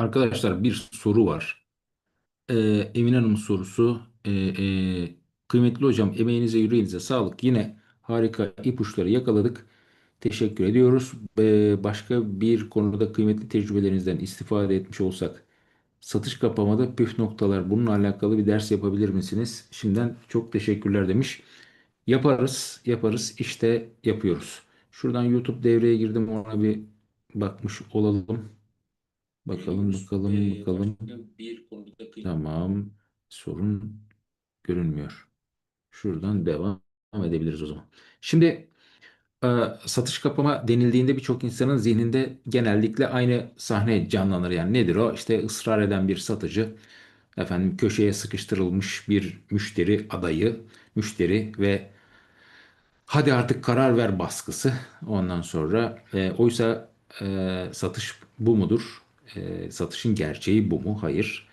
Arkadaşlar bir soru var. Ee, Emin Hanım sorusu. Ee, e, kıymetli hocam emeğinize yüreğinize sağlık. Yine harika ipuçları yakaladık. Teşekkür ediyoruz. Ee, başka bir konuda kıymetli tecrübelerinizden istifade etmiş olsak satış kapamada püf noktalar bununla alakalı bir ders yapabilir misiniz? Şimdiden çok teşekkürler demiş. Yaparız, yaparız. İşte yapıyoruz. Şuradan YouTube devreye girdim ona bir bakmış olalım. Bakalım Görüyoruz. bakalım Ee, bakalım. başka bir konuda Tamam. Sorun görünmüyor. Şuradan devam edebiliriz o zaman. Şimdi e, satış kapama denildiğinde birçok insanın zihninde genellikle aynı sahne canlanır. Yani nedir o? İşte ısrar eden bir satıcı, efendim köşeye sıkıştırılmış bir müşteri adayı, müşteri ve hadi artık karar ver baskısı. Ondan sonra e, oysa e, satış bu mudur? E, satışın gerçeği bu mu? Hayır.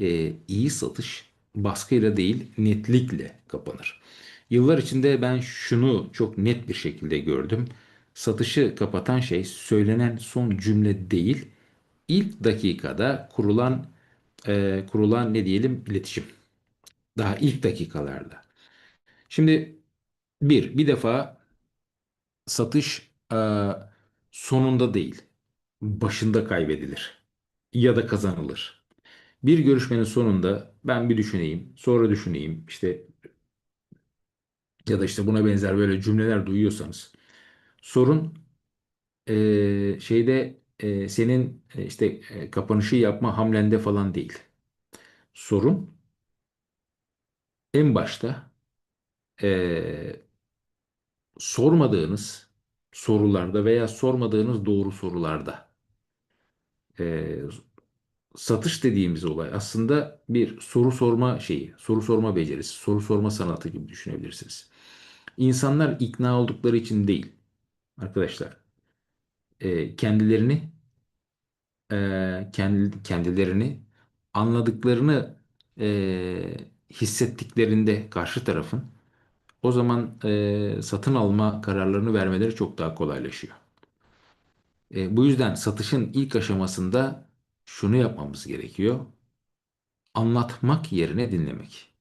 E, iyi satış baskıyla değil netlikle kapanır. Yıllar içinde ben şunu çok net bir şekilde gördüm. Satışı kapatan şey söylenen son cümle değil, ilk dakikada kurulan e, kurulan ne diyelim iletişim. Daha ilk dakikalarda. Şimdi bir, bir defa satış e, sonunda değil, başında kaybedilir ya da kazanılır. Bir görüşmenin sonunda ben bir düşüneyim, sonra düşüneyim, işte ya da işte buna benzer böyle cümleler duyuyorsanız sorun e, şeyde e, senin işte e, kapanışı yapma hamlende falan değil. Sorun en başta e, sormadığınız sorularda veya sormadığınız doğru sorularda. E, satış dediğimiz olay aslında bir soru sorma şeyi, soru sorma becerisi, soru sorma sanatı gibi düşünebilirsiniz. İnsanlar ikna oldukları için değil arkadaşlar. E, kendilerini e, kendi, kendilerini anladıklarını e, hissettiklerinde karşı tarafın o zaman e, satın alma kararlarını vermeleri çok daha kolaylaşıyor. E, bu yüzden satışın ilk aşamasında şunu yapmamız gerekiyor. Anlatmak yerine dinlemek.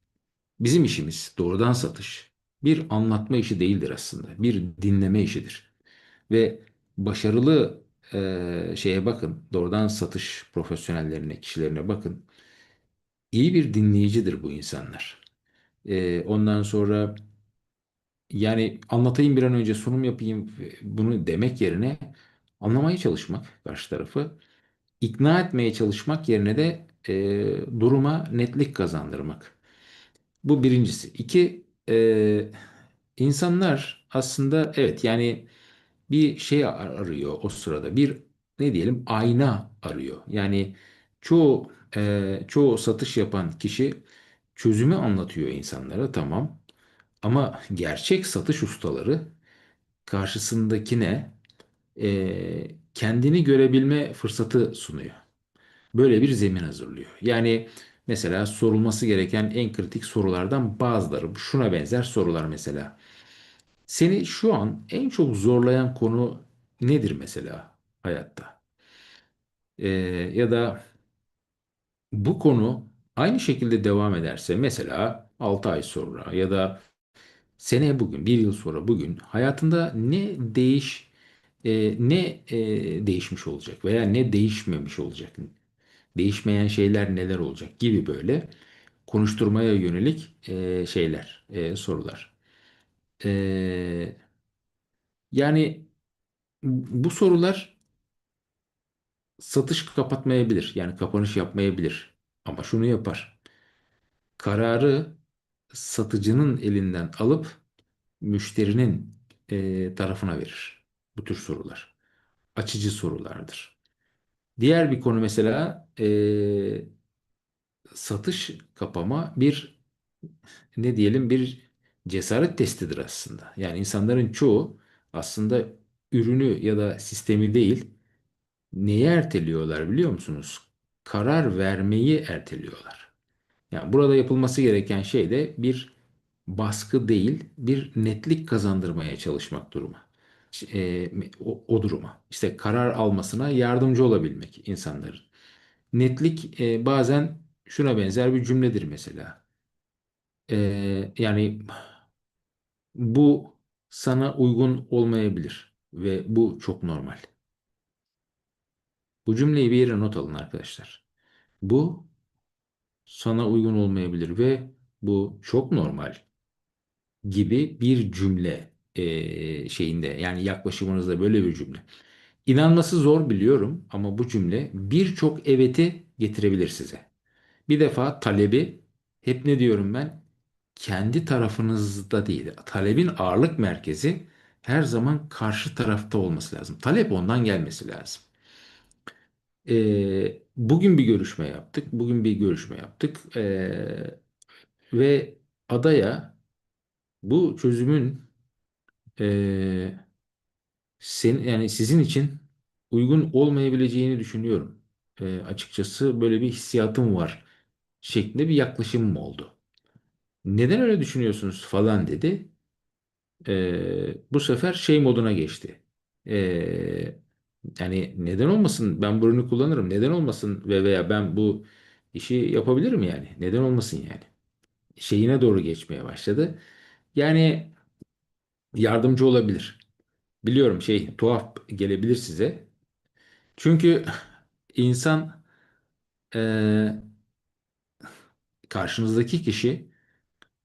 Bizim işimiz doğrudan satış bir anlatma işi değildir aslında. Bir dinleme işidir. Ve başarılı e, şeye bakın, doğrudan satış profesyonellerine, kişilerine bakın. İyi bir dinleyicidir bu insanlar. E, ondan sonra yani anlatayım bir an önce sunum yapayım bunu demek yerine anlamaya çalışmak karşı tarafı, ikna etmeye çalışmak yerine de e, duruma netlik kazandırmak. Bu birincisi. İki, e, insanlar aslında evet yani bir şey ar- arıyor o sırada. Bir ne diyelim ayna arıyor. Yani çoğu e, çoğu satış yapan kişi çözümü anlatıyor insanlara tamam. Ama gerçek satış ustaları karşısındakine e, kendini görebilme fırsatı sunuyor. Böyle bir zemin hazırlıyor. Yani mesela sorulması gereken en kritik sorulardan bazıları şuna benzer sorular mesela. Seni şu an en çok zorlayan konu nedir mesela hayatta? Ee, ya da bu konu aynı şekilde devam ederse mesela 6 ay sonra ya da seneye bugün, bir yıl sonra bugün hayatında ne değiş e, ne e, değişmiş olacak veya ne değişmemiş olacak? Değişmeyen şeyler neler olacak gibi böyle konuşturmaya yönelik e, şeyler, e, sorular. E, yani bu sorular satış kapatmayabilir. Yani kapanış yapmayabilir. Ama şunu yapar. Kararı satıcının elinden alıp müşterinin e, tarafına verir. Bu tür sorular. Açıcı sorulardır. Diğer bir konu mesela e, satış kapama bir ne diyelim bir cesaret testidir aslında. Yani insanların çoğu aslında ürünü ya da sistemi değil neyi erteliyorlar biliyor musunuz? Karar vermeyi erteliyorlar. Yani burada yapılması gereken şey de bir baskı değil, bir netlik kazandırmaya çalışmak durumu. E, o, o duruma. İşte karar almasına yardımcı olabilmek insanların. Netlik e, bazen şuna benzer bir cümledir mesela. E, yani bu sana uygun olmayabilir ve bu çok normal. Bu cümleyi bir yere not alın arkadaşlar. Bu sana uygun olmayabilir ve bu çok normal gibi bir cümle e, şeyinde yani yaklaşımınızda böyle bir cümle. İnanması zor biliyorum ama bu cümle birçok eveti getirebilir size. Bir defa talebi hep ne diyorum ben? Kendi tarafınızda değil. Talebin ağırlık merkezi her zaman karşı tarafta olması lazım. Talep ondan gelmesi lazım. Ee, bugün bir görüşme yaptık. Bugün bir görüşme yaptık. Ee, ve adaya bu çözümün ee, sen, yani sizin için uygun olmayabileceğini düşünüyorum. Ee, açıkçası böyle bir hissiyatım var şeklinde bir yaklaşımım oldu. Neden öyle düşünüyorsunuz falan dedi. Ee, bu sefer şey moduna geçti. Ee, yani neden olmasın ben bu kullanırım. Neden olmasın ve veya ben bu işi yapabilirim yani. Neden olmasın yani. Şeyine doğru geçmeye başladı. Yani yardımcı olabilir. Biliyorum şey tuhaf gelebilir size. Çünkü insan e, karşınızdaki kişi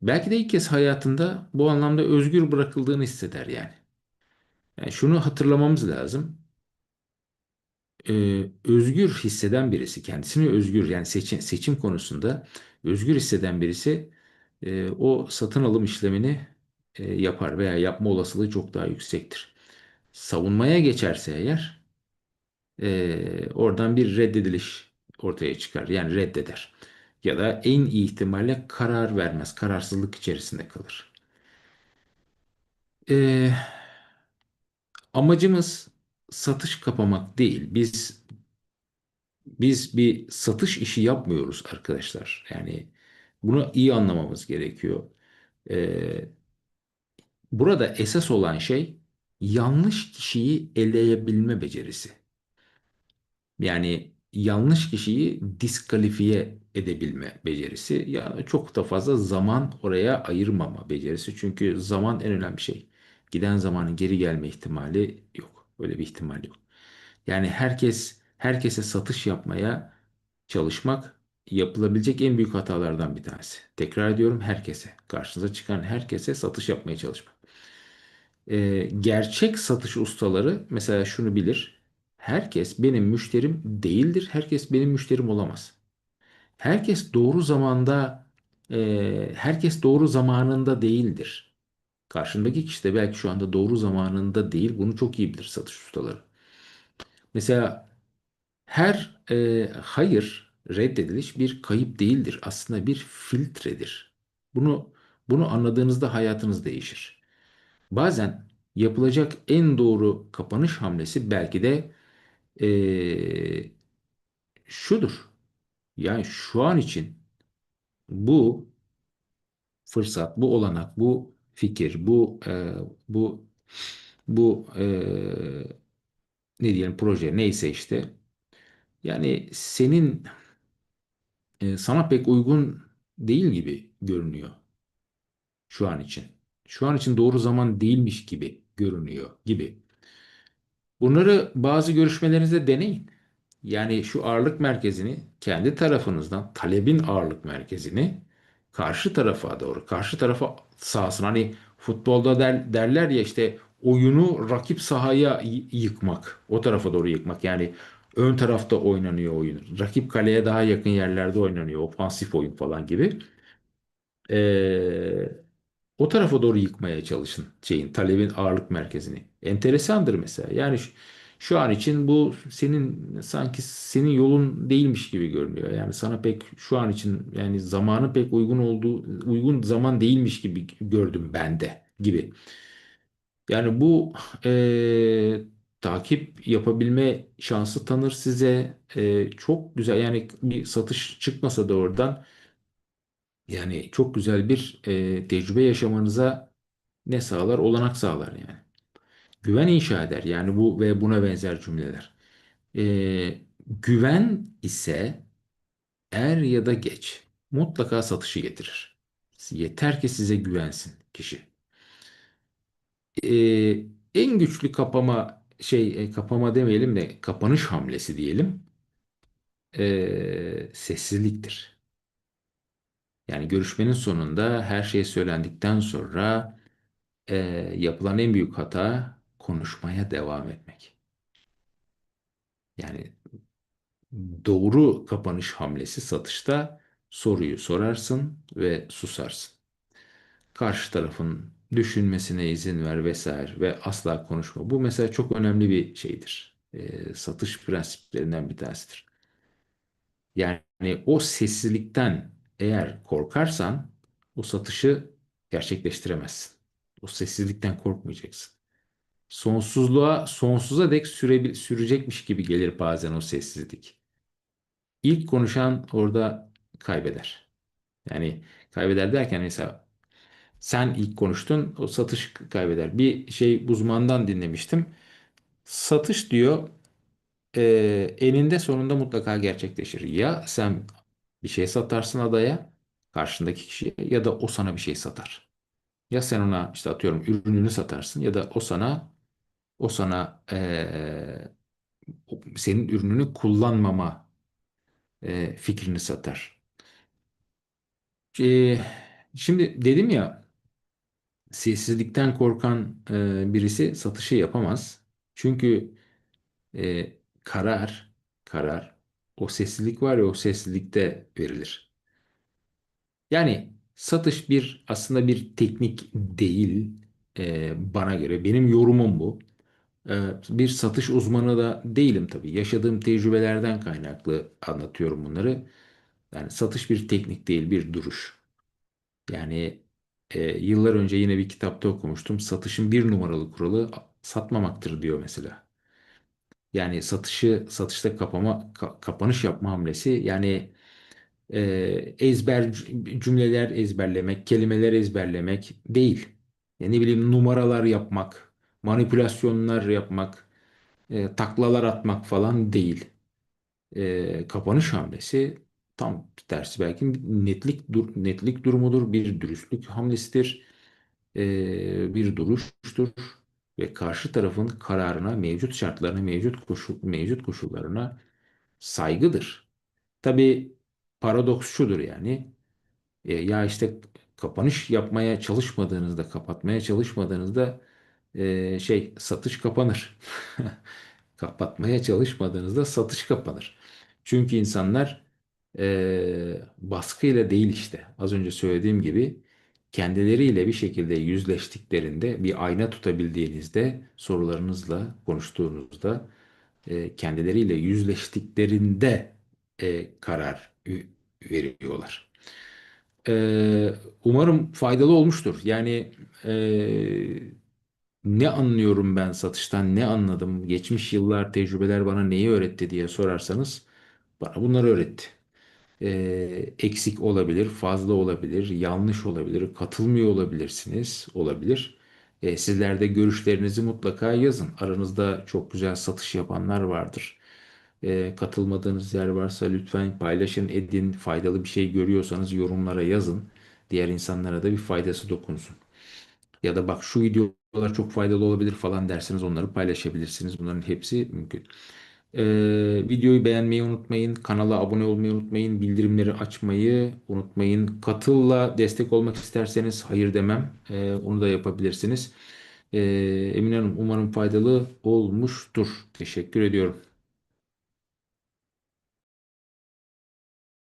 belki de ilk kez hayatında bu anlamda özgür bırakıldığını hisseder yani. Yani şunu hatırlamamız lazım. Ee, özgür hisseden birisi, kendisini özgür yani seçim, seçim konusunda özgür hisseden birisi e, o satın alım işlemini e, yapar veya yapma olasılığı çok daha yüksektir. Savunmaya geçerse eğer e, oradan bir reddediliş ortaya çıkar. Yani reddeder. Ya da en iyi ihtimalle karar vermez. Kararsızlık içerisinde kalır. E, amacımız satış kapamak değil. Biz biz bir satış işi yapmıyoruz arkadaşlar. Yani bunu iyi anlamamız gerekiyor. E, burada esas olan şey yanlış kişiyi eleyebilme becerisi. Yani yanlış kişiyi diskalifiye edebilme becerisi. Yani çok da fazla zaman oraya ayırmama becerisi. Çünkü zaman en önemli şey. Giden zamanın geri gelme ihtimali yok. Öyle bir ihtimal yok. Yani herkes herkese satış yapmaya çalışmak yapılabilecek en büyük hatalardan bir tanesi. Tekrar ediyorum herkese, karşınıza çıkan herkese satış yapmaya çalışmak. Ee, gerçek satış ustaları mesela şunu bilir. Herkes benim müşterim değildir. Herkes benim müşterim olamaz. Herkes doğru zamanda, e, herkes doğru zamanında değildir. Karşındaki kişi de belki şu anda doğru zamanında değil. Bunu çok iyi bilir satış ustaları. Mesela her e, hayır reddediliş bir kayıp değildir. Aslında bir filtredir. Bunu bunu anladığınızda hayatınız değişir. Bazen yapılacak en doğru kapanış hamlesi belki de e, şudur. Yani şu an için bu fırsat, bu olanak, bu fikir, bu e, bu bu e, ne diyelim proje neyse işte yani senin e, sana pek uygun değil gibi görünüyor şu an için. Şu an için doğru zaman değilmiş gibi görünüyor gibi. Bunları bazı görüşmelerinizde deneyin. Yani şu ağırlık merkezini kendi tarafınızdan talebin ağırlık merkezini karşı tarafa doğru, karşı tarafa sahasına hani futbolda der, derler ya işte oyunu rakip sahaya yıkmak, o tarafa doğru yıkmak. Yani ön tarafta oynanıyor oyun. Rakip kaleye daha yakın yerlerde oynanıyor. Ofansif oyun falan gibi. Ee, o tarafa doğru yıkmaya çalışın şeyin talebin ağırlık merkezini. Enteresandır mesela. Yani şu, şu an için bu senin sanki senin yolun değilmiş gibi görünüyor. Yani sana pek şu an için yani zamanı pek uygun olduğu uygun zaman değilmiş gibi gördüm ben de gibi. Yani bu e, takip yapabilme şansı tanır size. E, çok güzel yani bir satış çıkmasa da oradan yani çok güzel bir e, tecrübe yaşamanıza ne sağlar? Olanak sağlar yani. Güven inşa eder yani bu ve buna benzer cümleler. E, Güven ise er ya da geç mutlaka satışı getirir. Yeter ki size güvensin kişi. Ee, en güçlü kapama şey e, kapama demeyelim de kapanış hamlesi diyelim. Ee, sessizliktir. Yani görüşmenin sonunda her şey söylendikten sonra e, yapılan en büyük hata konuşmaya devam etmek. Yani doğru kapanış hamlesi satışta soruyu sorarsın ve susarsın. Karşı tarafın düşünmesine izin ver vesaire ve asla konuşma. Bu mesela çok önemli bir şeydir. E, satış prensiplerinden bir tanesidir. Yani o sessizlikten eğer korkarsan o satışı gerçekleştiremezsin. O sessizlikten korkmayacaksın. Sonsuzluğa, sonsuza dek süre, sürecekmiş gibi gelir bazen o sessizlik. İlk konuşan orada kaybeder. Yani kaybeder derken mesela sen ilk konuştun o satış kaybeder. Bir şey uzmandan dinlemiştim. Satış diyor e, eninde sonunda mutlaka gerçekleşir. Ya sen bir şey satarsın adaya karşındaki kişiye ya da o sana bir şey satar. Ya sen ona işte atıyorum ürününü satarsın ya da o sana o sana e, senin ürününü kullanmama e, fikrini satar. E, şimdi dedim ya sessizlikten korkan e, birisi satışı yapamaz. Çünkü e, karar karar o sessizlik var ya o sessizlikte verilir. Yani satış bir aslında bir teknik değil e, bana göre. Benim yorumum bu. E, bir satış uzmanı da değilim tabii. Yaşadığım tecrübelerden kaynaklı anlatıyorum bunları. Yani satış bir teknik değil, bir duruş. Yani e, yıllar önce yine bir kitapta okumuştum. Satışın bir numaralı kuralı satmamaktır diyor mesela. Yani satışı satışta kapama ka- kapanış yapma hamlesi yani e, ezber cümleler ezberlemek, kelimeler ezberlemek değil. Ya ne bileyim numaralar yapmak, manipülasyonlar yapmak, e, taklalar atmak falan değil. E, kapanış hamlesi tam tersi belki netlik dur netlik durumudur, bir dürüstlük hamlesidir, e, bir duruştur ve karşı tarafın kararına, mevcut şartlarına, mevcut koşul, mevcut koşullarına saygıdır. Tabii paradoks şudur yani. E, ya işte kapanış yapmaya çalışmadığınızda, kapatmaya çalışmadığınızda e, şey satış kapanır. Kapatmaya çalışmadığınızda satış kapanır. Çünkü insanlar e, baskıyla değil işte. Az önce söylediğim gibi kendileriyle bir şekilde yüzleştiklerinde bir ayna tutabildiğinizde sorularınızla konuştuğunuzda e, kendileriyle yüzleştiklerinde e, karar veriyorlar. E, umarım faydalı olmuştur. Yani e, ne anlıyorum ben satıştan, ne anladım, geçmiş yıllar tecrübeler bana neyi öğretti diye sorarsanız bana bunları öğretti. Ee, eksik olabilir, fazla olabilir, yanlış olabilir, katılmıyor olabilirsiniz, olabilir. Ee, sizler de görüşlerinizi mutlaka yazın. Aranızda çok güzel satış yapanlar vardır. Ee, katılmadığınız yer varsa lütfen paylaşın, edin. Faydalı bir şey görüyorsanız yorumlara yazın. Diğer insanlara da bir faydası dokunsun. Ya da bak şu videolar çok faydalı olabilir falan derseniz onları paylaşabilirsiniz. Bunların hepsi mümkün. Ee, videoyu beğenmeyi unutmayın. Kanala abone olmayı unutmayın. Bildirimleri açmayı unutmayın. Katılla destek olmak isterseniz hayır demem. Ee, onu da yapabilirsiniz. Ee, Emine Hanım umarım faydalı olmuştur. Teşekkür ediyorum.